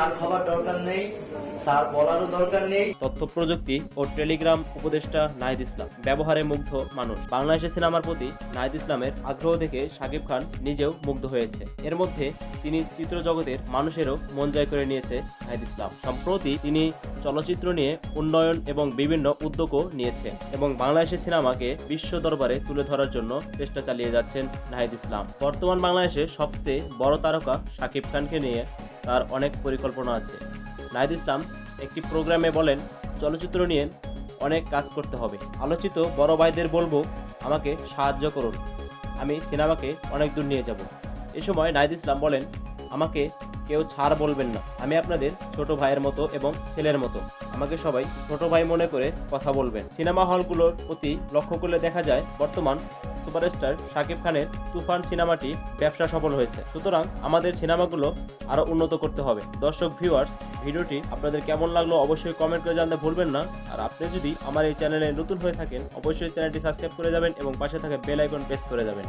আর খাবার দরকার নেই, স্যার বলারও দরকার নেই। তথ্য প্রযুক্তি ও টেলিগ্রাম উপদেষ্টা নাহিদ ইসলাম। ব্যবহারে মুগ্ধ মানুষ। বাংলাদেশের সিনেমার প্রতি নাহিদ ইসলামের আগ্রহ দেখে শাকিব খান নিজেও মুগ্ধ হয়েছে। এর মধ্যে তিনি চিত্র জগতের মানুষেরও মন জয় করে নিয়েছে নাহিদ ইসলাম। সম্প্রতি তিনি চলচ্চিত্র নিয়ে উন্নয়ন এবং বিভিন্ন উদ্যোগও নিয়েছে এবং বাংলাদেশের সিনেমাকে বিশ্ব দরবারে তুলে ধরার জন্য চেষ্টা চালিয়ে যাচ্ছেন নাহিদ ইসলাম। বর্তমান বাংলাদেশে সবচেয়ে বড় তারকা শাকিব খানকে নিয়ে তার অনেক পরিকল্পনা আছে। নাহিদ ইসলাম একটি প্রোগ্রামে বলেন, চলচ্চিত্র নিয়ে অনেক কাজ করতে হবে। আলোচিত বড় ভাইদের বলব, আমাকে সাহায্য করুন। আমি সিনেমাকে অনেক দূর নিয়ে যাব। এ সময় নাহিদ ইসলাম বলেন, আমাকে কেউ ছাড় বলবেন না। আমি আপনাদের ছোট ভাইয়ের মতো এবং ছেলের মতো। আমাকে সবাই ছোট ভাই মনে করে কথা বলবেন। সিনেমা হলগুলোর প্রতি লক্ষ্য করলে দেখা যায়, বর্তমান সুপারস্টার শাকিব খানের তুফান সিনেমাটি ব্যবসা সফল হয়েছে। সুতরাং আমাদের সিনেমাগুলো আরও উন্নত করতে হবে। দর্শক ভিউয়ার্স ভিডিওটি আপনাদের কেমন লাগল অবশ্যই কমেন্ট করে জানতে ভুলবেন না। আর আপনি যদি আমার এই চ্যানেলে নতুন হয়ে থাকেন, অবশ্যই চ্যানেলটি সাবস্ক্রাইব করে যাবেন এবং পাশে থাকা বেল আইকন প্রেস করে যাবেন।